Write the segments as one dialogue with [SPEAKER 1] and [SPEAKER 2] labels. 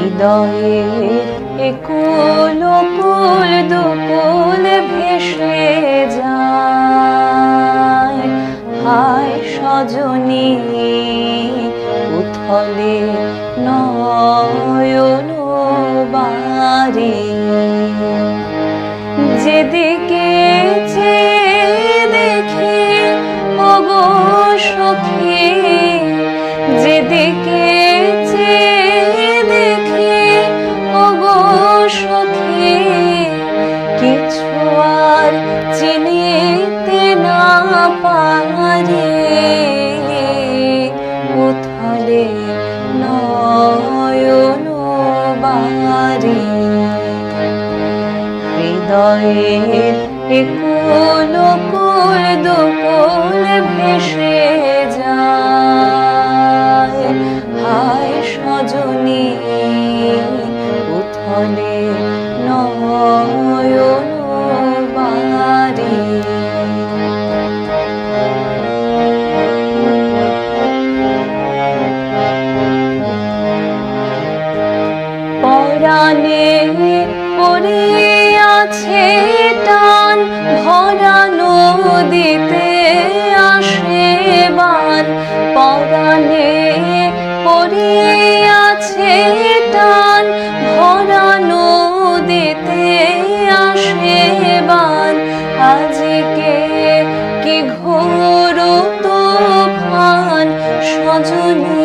[SPEAKER 1] হৃদয়ের একুল কুল দুকুল ভেসে যায়। হায় সজনী উথলে নয়ন বাড়ি যেদিকে দেখি, ওগো সখী যেদিকে কিছু আর চিনিতে না পারে। উথলে নয়ন বাড়ি হৃদয়ের একুল কুল দুকুল ভেসে যায়। হায় সজনী উথলে নয়ন পরাণে পড়ে আছে টান ভরা নদীতে আসে বান। পরাণে পড়ে আছে টান ভরা নদীতে আসে বান। আজকে কি ঘোর তুফান সজনে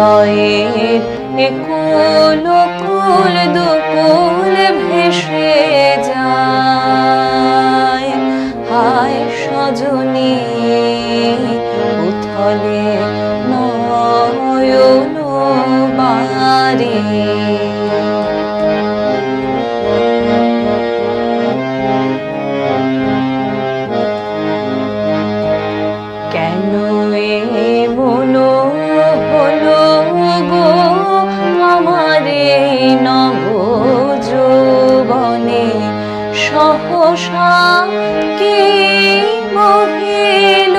[SPEAKER 1] হৃদয়ের একুল কুল দুকুল ভেসে যায়। হায় সজনী উথলে নয়ন বাড়ি সহসা কি মহিল?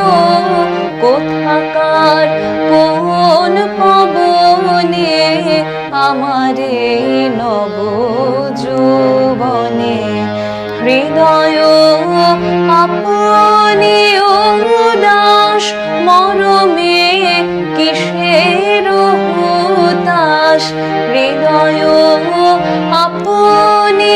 [SPEAKER 1] আমারে নব যৌবনে হৃদয় আপনি উদাস মরমে কিসের হুতাস হৃদয় আপনি